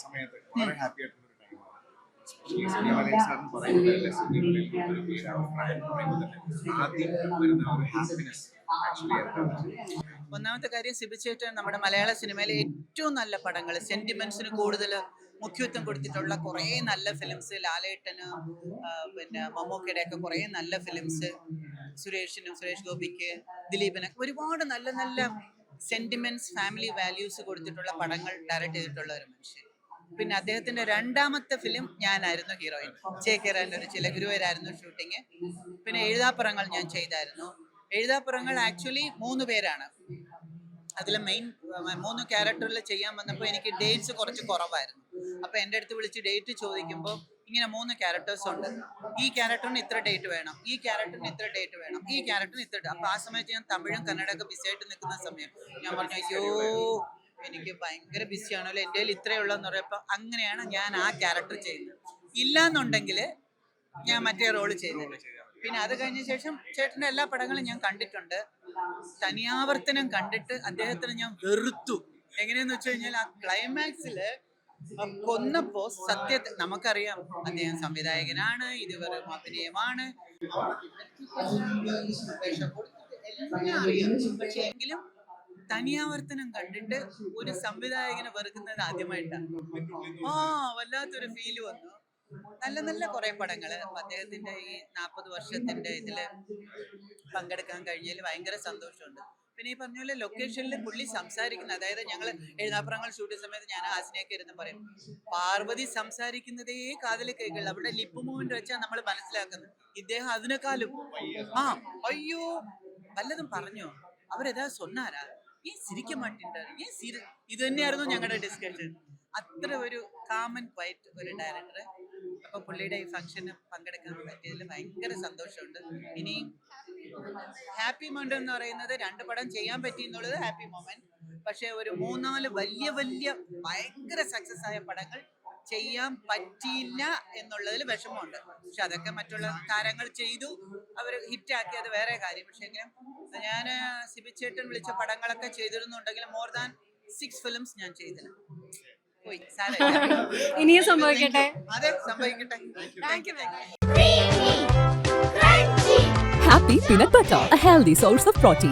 സമയത്ത് വളരെ ഹാപ്പി ആയിട്ടുള്ള ഒരു ടൈമാണ് ഒരു പേര് അഭിപ്രായം എന്ന് പറയുമ്പോൾ തന്നെ ആദ്യം വരുന്ന ഒരു ഹാപ്പിനെസ് ആക്ച്വലി എന്താണ് ഒന്നാമത്തെ കാര്യം സിബിച്ചേട്ടൻ നമ്മുടെ മലയാള സിനിമയിലെ ഏറ്റവും നല്ല പടങ്ങൾ സെന്റിമെന്റ്സിന് കൂടുതൽ മുഖ്യത്വം കൊടുത്തിട്ടുള്ള കുറേ നല്ല ഫിലിംസ് ലാലേട്ടന് പിന്നെ മമ്മൂക്കയുടെ ഒക്കെ കുറേ നല്ല ഫിലിംസ് സുരേഷിനും സുരേഷ് ഗോപിക്ക് ദിലീപിനൊക്കെ ഒരുപാട് നല്ല നല്ല സെന്റിമെന്റ്സ് ഫാമിലി വാല്യൂസ് കൊടുത്തിട്ടുള്ള പടങ്ങൾ ഡയറക്റ്റ് ചെയ്തിട്ടുള്ള ഒരു മനുഷ്യൻ. പിന്നെ അദ്ദേഹത്തിന്റെ രണ്ടാമത്തെ ഫിലിം ഞാനായിരുന്നു ഹീറോയിൻ. ചേക്കേറാന്റെ ഒരു ചില ഗുരുവരായിരുന്നു ഷൂട്ടിങ് പിന്നെ എഴുതാപ്പുറങ്ങൾ ഞാൻ ചെയ്തായിരുന്നു. എഴുതാപ്പുറങ്ങൾ ആക്ച്വലി മൂന്ന് പേരാണ്. അതിൽ മെയിൻ മൂന്ന് ക്യാരക്ടറിൽ ചെയ്യാൻ വന്നപ്പോൾ എനിക്ക് ഡേറ്റ്സ് കുറച്ച് കുറവായിരുന്നു. അപ്പോൾ എന്റെ അടുത്ത് വിളിച്ച് ഡേറ്റ് ചോദിക്കുമ്പോൾ ഇങ്ങനെ മൂന്ന് ക്യാരക്ടേഴ്സ് ഉണ്ട്. ഈ ക്യാരക്ടറിന് ഇത്ര ഡേറ്റ് വേണം. ഈ ക്യാരക്ടറിന് ഇത്ര ഡേറ്റ് വേണം. ഈ ക്യാരക്ടറിന് ഇത്ര അപ്പോൾ ആ സമയത്ത് ഞാൻ തമിഴും കന്നഡയൊക്കെ ബിസിയായിട്ട് നിൽക്കുന്ന സമയം ഞാൻ പറഞ്ഞു അയ്യോ എനിക്ക് ഭയങ്കര ബിസിയാണല്ലോ എന്റെ കയ്യിൽ ഉള്ളൂ പറയുമ്പോൾ അങ്ങനെയാണ് ഞാൻ ആ ക്യാരക്ടർ ചെയ്യുന്നത്. ഇല്ലാന്നുണ്ടെങ്കിൽ ഞാൻ മറ്റേ റോൾ ചെയ്തത് പിന്നെ അത് കഴിഞ്ഞ ശേഷം ചേട്ടന്റെ എല്ലാ പടങ്ങളും ഞാൻ കണ്ടിട്ടുണ്ട്. തനിയാവർത്തനം കണ്ടിട്ട് അദ്ദേഹത്തിന് ഞാൻ വെറുത്തു. എങ്ങനെയെന്ന് വെച്ച് കഴിഞ്ഞാൽ ആ ക്ലൈമാക്സിൽ കൊന്നപ്പോ സത്യത്തെ നമുക്കറിയാം. അദ്ദേഹം സംവിധായകനാണ് ഇതുവരെ അഭിനയമാണ്. എല്ലാം അറിയാം. പക്ഷെ എങ്കിലും തനിയാവർത്തനം കണ്ടിട്ട് ഒരു സംവിധായകനെ വെറുക്കുന്നത് ആദ്യമായിട്ടാണ്. ആ വല്ലാത്തൊരു ഫീൽ വന്നു. നല്ല നല്ല കുറെ പടങ്ങൾ അദ്ദേഹത്തിന്റെ ഈ നാൽപ്പത് വർഷത്തിന്റെ ഇതിൽ പങ്കെടുക്കാൻ കഴിഞ്ഞതിൽ ഭയങ്കര സന്തോഷമുണ്ട്. പിന്നെ ഈ പറഞ്ഞ പോലെ ലൊക്കേഷനിൽ പുള്ളി സംസാരിക്കുന്ന അതായത് ഞങ്ങൾ എഴുതാപ്പുറങ്ങൾ ഷൂട്ട് സമയത്ത് ഞാൻ ആസിനെയൊക്കെ ഇരുന്ന് പറയും പാർവതി സംസാരിക്കുന്നതേ കാതിൽ കൈകളിൽ അവിടെ ലിപ്പ് മൂവ്മെന്റ് വെച്ചാൽ നമ്മൾ മനസ്സിലാക്കുന്നത്. ഇദ്ദേഹം അതിനേക്കാളും ആ അയ്യോ വല്ലതും പറഞ്ഞോ? അവരെതാ സൊന്നാരാ ഈ സിരിക്ക മാട്ടിണ്ടാറ് ഈ സിരി ഇത് തന്നെയായിരുന്നു ഞങ്ങളുടെ ഡിസ്കഷൻ അത്ര ഒരു കാമൻ ക്വൈറ്റ് ഒരു ഡയറക്ടർ അപ്പൊ പുള്ളിയുടെ ഈ ഫംഗ്ഷന് പങ്കെടുക്കാൻ പറ്റിയതിൽ ഭയങ്കര സന്തോഷമുണ്ട്. ഇനിയും ഹാപ്പി മൊമെന്റ് എന്ന് പറയുന്നത് രണ്ട് പടം ചെയ്യാൻ പറ്റി എന്നുള്ളത് ഹാപ്പി മൊമെന്റ് പക്ഷെ ഒരു മൂന്നാൽ വലിയ വലിയ ഭയങ്കര സക്സസ് ആയ പടങ്ങൾ ചെയ്യാൻ പറ്റിയില്ല എന്നുള്ളതിൽ വിഷമമുണ്ട്. പക്ഷെ അതൊക്കെ മറ്റുള്ള താരങ്ങൾ ചെയ്തു. അവർ ഹിറ്റാക്കി അത് വേറെ കാര്യം. പക്ഷെ എങ്കിലും ഞാൻ സിബി ചേട്ടൻ വിളിച്ച പടങ്ങളൊക്കെ ചെയ്തിരുന്നുണ്ടെങ്കിൽ മോർ ദാൻ സിക്സ് ഫിലിംസ് ഞാൻ ചെയ്തിരുന്നു പോയി. ഇനിയും സംഭവിക്കട്ടെ. അതെ സംഭവിക്കട്ടെ. Thank you thank you Happy Peanut Butter, a healthy source of protein.